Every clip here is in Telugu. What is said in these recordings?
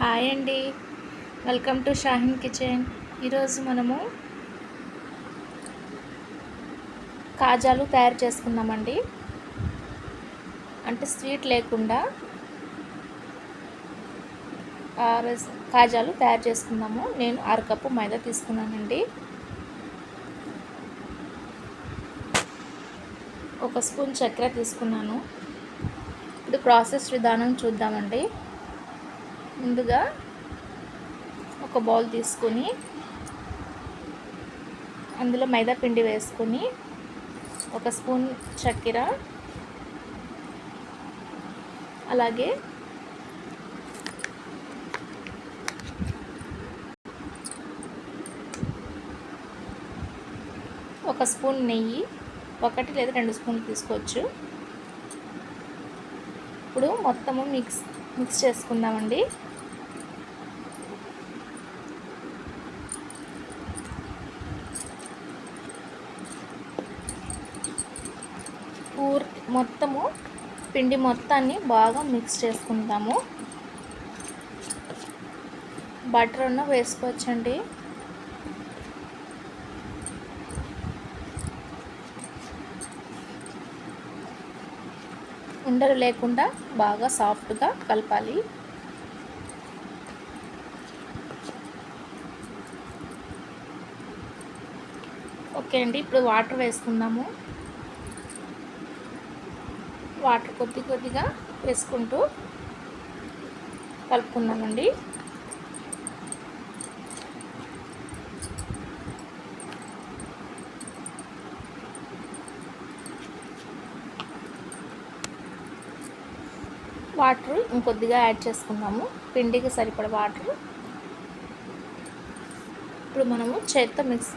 హాయ్ అండి. Welcome to Shahin kitchen. ఈరోజు మనము కాజాలు తయారు చేసుకుందామండి. అంటే స్వీట్ లేకుండా కాజాలు తయారు చేసుకుందాము. నేను అరకప్పు మైదా తీసుకున్నానండి. ఒక స్పూన్ చక్కెర తీసుకున్నాను. ఇది ప్రాసెస్ విధానం చూద్దామండి. ముందుగా ఒక బౌల్ తీసుకొని అందులో మైదా పిండి వేసుకొని ఒక స్పూన్ చక్కెర అలాగే ఒక స్పూన్ నెయ్యి ఒకటి లేదా రెండు స్పూన్లు తీసుకోవచ్చు. ఇప్పుడు మొత్తము మిక్స్ మిక్స్ చేసుకుందామండి. పూర్తి మొత్తము పిండి మొత్తాన్ని బాగా మిక్స్ చేసుకుంటాము బటర్ ఉన్న వేసుకోవచ్చండి. ఉండలు లేకుండా బాగా సాఫ్ట్గా కలపాలి. ఓకే అండి ఇప్పుడు వాటర్ వేసుకుందాము. వాటర్ కొద్ది కొద్దిగా వేసుకుంటూ కలుపుకుందామండి వాటర్ ఇంకొద్దిగా యాడ్ చేసుకున్నాము. పిండికి సరిపడ వాటర్. ఇప్పుడు మనము చేత్తో మిక్స్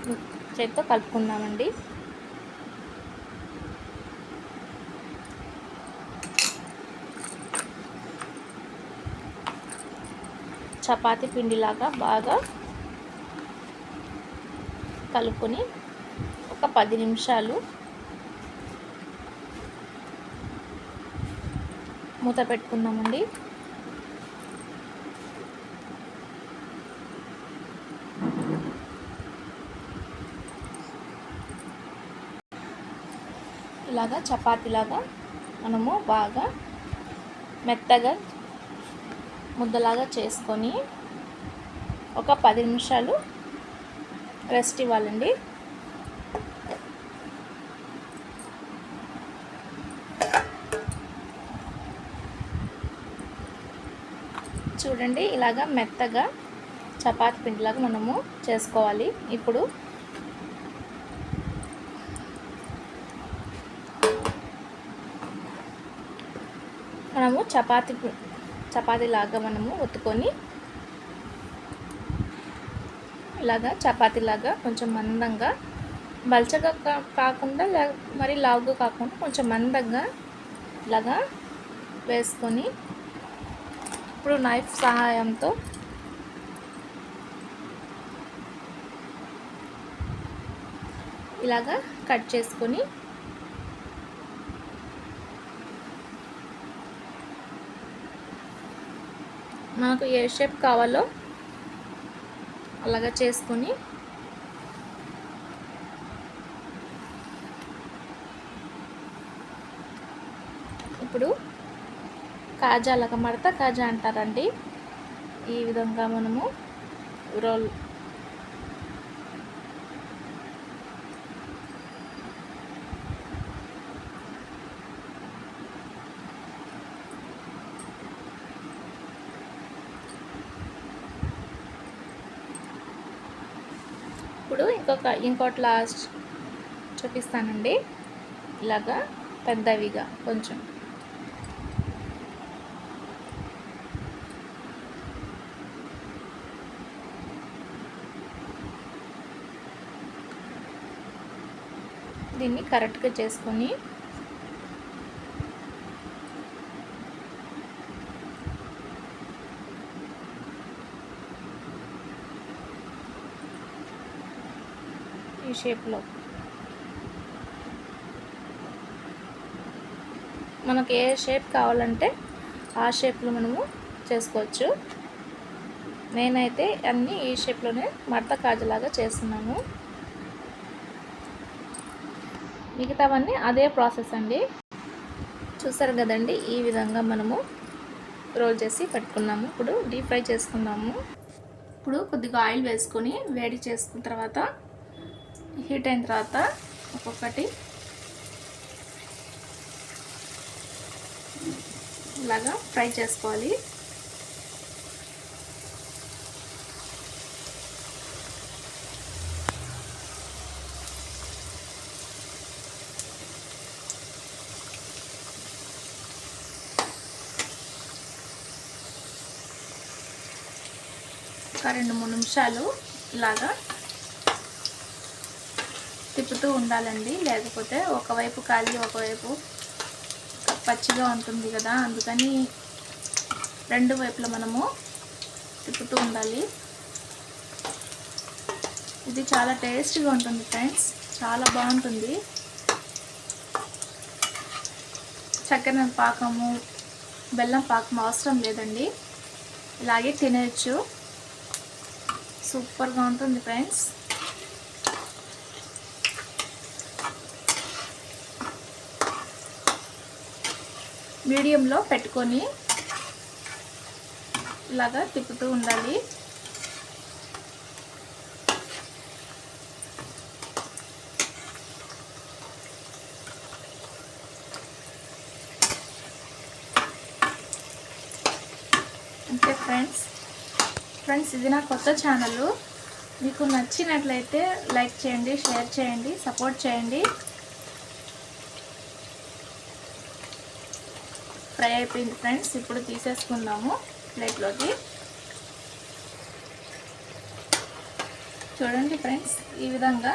చేత్తో కలుపుకుందామండి. చపాతి పిండిలాగా బాగా కలుపుకొని ఒక పది నిమిషాలు మూత పెట్టుకుందామండి. ఇలాగా చపాతీలాగా మనము బాగా మెత్తగా ముద్దలాగా చేసుకొని ఒక పది నిమిషాలు రెస్ట్ ఇవ్వాలండి. చూడండి ఇలాగా మెత్తగా చపాతి పిండిలాగా మనము చేసుకోవాలి. ఇప్పుడు మనము చపాతి చపాతీలాగా మనము ఒత్తుకొని ఇలాగా చపాతీలాగా కొంచెం మందంగా బల్చగా కా- కాకుండా మరి లావుగా కాకుండా కొంచెం మందంగా ఇలాగా వేసుకొని ఇప్పుడు నైఫ్ సహాయంతో ఇలాగా కట్ చేసుకొని మనకు ఏ షేప్ కావాలో అలాగా చేసుకొని ఇప్పుడు కాజా అలాగ మడత కాజా అంటారండి. ఈ విధంగా మనము రోల్ ఇప్పుడు ఇంకొక ఇంకోటి లాస్ట్ చూపిస్తానండి. ఇలాగా పెద్దవిగా కొంచెం. దీన్ని కరెక్ట్గా చేసుకొని ఈ షేప్లో మనకు ఏ షేప్ కావాలంటే ఆ షేప్లో మనము చేసుకోవచ్చు. నేనైతే అన్నీ ఈ షేప్లోనే మడత కాజులాగా చేస్తున్నాను. మిగతావన్నీ అదే ప్రాసెస్ అండి. చూసారు కదండి ఈ విధంగా మనము రోల్ చేసి పెట్టుకున్నాము. ఇప్పుడు డీప్ ఫ్రై చేసుకున్నాము ఇప్పుడు కొద్దిగా ఆయిల్ వేసుకొని వేడి చేసుకున్న తర్వాత హీట్ అయిన తర్వాత ఒక్కొక్కటి ఇలాగా ఫ్రై చేసుకోవాలి. ఒక రెండు మూడు నిమిషాలు ఇలాగా తిప్పుతూ ఉండాలండి. లేకపోతే ఒకవైపు కాలి ఒకవైపు పచ్చిగా ఉంటుంది కదా. అందుకని రెండు వైపులా మనము తిప్పుతూ ఉండాలి. ఇది చాలా టేస్ట్గా ఉంటుంది ఫ్రెండ్స్. చాలా బాగుంటుంది. చక్కెర పాకము బెల్లం పాకం అవసరం లేదండి. ఇలాగే తినేయచ్చు. సూపర్గా ఉంటుంది ఫ్రెండ్స్. మీడియంలో పెట్టుకొని ఇలాగా తిప్పుతూ ఉండాలి. అంతే ఫ్రెండ్స్. ఫ్రెండ్స్ ఇది నా కొత్త ఛానల్. మీకు నచ్చినట్లయితే లైక్ చేయండి షేర్ చేయండి సపోర్ట్ చేయండి. ఫ్రై అయిపోయింది ఫ్రెండ్స్. ఇప్పుడు తీసేసుకుందాము ప్లేట్లోకి. చూడండి ఫ్రెండ్స్ ఈ విధంగా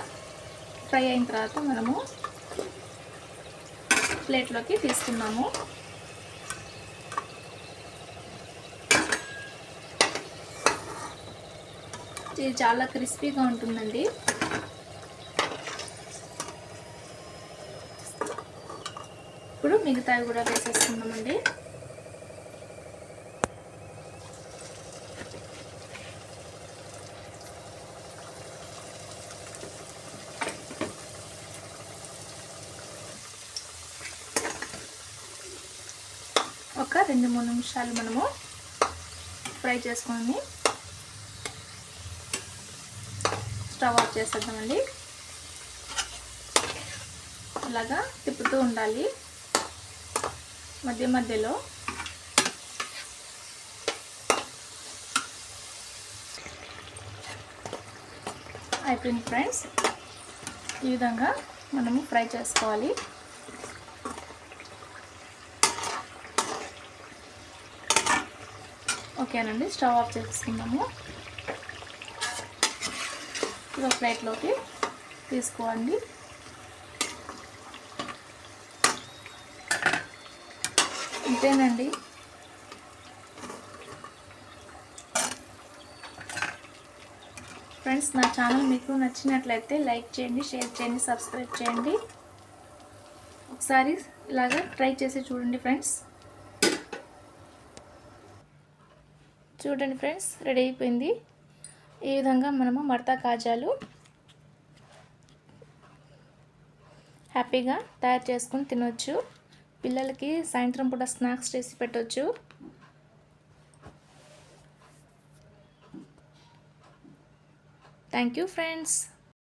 ఫ్రై అయిన తర్వాత మనము ప్లేట్లోకి తీసుకున్నాము ఇది చాలా క్రిస్పీగా ఉంటుందండి. ఇప్పుడు మిగతావి కూడా వేసేసుకుందామండి. ఒక రెండు మూడు నిమిషాలు మనము ఫ్రై చేసుకొని స్టవ్ ఆఫ్ చేసేద్దామండి. అలాగా తిప్పుతూ ఉండాలి. మధ్య మధ్యలో. అయిపోయింది ఫ్రెండ్స్. ఈ విధంగా మనము ఫ్రై చేసుకోవాలి. ఓకేనండి స్టవ్ ఆఫ్ చేసుకుందాము ఒక ప్లేట్లోకి తీసుకోండి. అంతేనండి ఫ్రెండ్స్ నా ఛానల్ మీకు నచ్చినట్లయితే లైక్ చేయండి షేర్ చేయండి సబ్స్క్రైబ్ చేయండి. ఒకసారి ఇలాగా ట్రై చేసి చూడండి ఫ్రెండ్స్. చూడండి ఫ్రెండ్స్ రెడీ అయిపోయింది. ఈ విధంగా మనము మడతా కాజాలు హ్యాపీగా తయారు చేసుకుని తినవచ్చు పిల్లలకి సాయంత్రం పూట స్నాక్స్ చేసి పెట్టవచ్చు థ్యాంక్ యూ ఫ్రెండ్స్